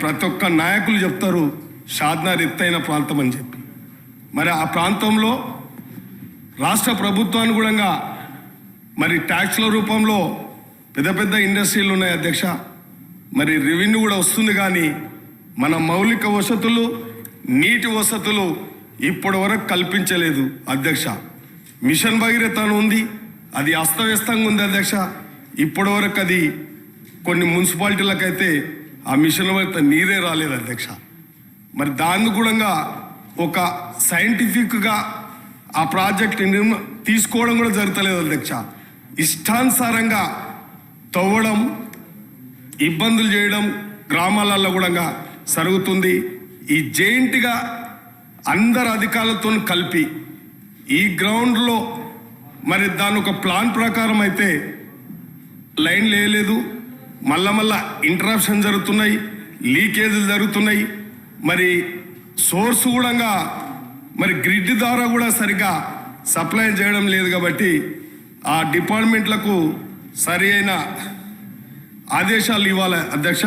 ప్రతి ఒక్క నాయకులు చెప్తారు షాద్నార్ ఎత్తైన ప్రాంతం అని చెప్పి. మరి ఆ ప్రాంతంలో రాష్ట్ర ప్రభుత్వాన్ని కూడా మరి ట్యాక్స్ల రూపంలో పెద్ద పెద్ద ఇండస్ట్రీలు ఉన్నాయి అధ్యక్ష. మరి రెవెన్యూ కూడా వస్తుంది కానీ మన మౌలిక వసతులు నీటి వసతులు ఇప్పటి వరకు కల్పించలేదు అధ్యక్ష. మిషన్ భగీరథ అని ఉంది అది అస్తవ్యస్తంగా ఉంది అధ్యక్ష. ఇప్పటి వరకు అది కొన్ని మున్సిపాలిటీలకైతే ఆ మిషన్ల భగీరథ నీరే రాలేదు అధ్యక్ష. మరి దాన్ని కూడా ఒక సైంటిఫిక్గా ఆ ప్రాజెక్ట్ నిర్మ తీసుకోవడం కూడా జరుగుతలేదు అధ్యక్ష. ఇష్టానుసారంగా తవ్వడం ఇబ్బందులు చేయడం గ్రామాలలో కూడా జరుగుతుంది. ఈ జైంట్గా అందరు అధికారులతో కలిపి ఈ గ్రౌండ్లో మరి దాని ఒక ప్లాన్ ప్రకారం అయితే లైన్ లేయలేదు. మళ్ళా మళ్ళా ఇంటరాప్షన్ జరుగుతున్నాయి లీకేజీలు జరుగుతున్నాయి. మరి సోర్స్ కూడా మరి గ్రిడ్ ద్వారా కూడా సరిగా సప్లై చేయడం లేదు కాబట్టి ఆ డిపార్ట్మెంట్లకు సరి అయిన ఆదేశాలు ఇవ్వాలి అధ్యక్ష.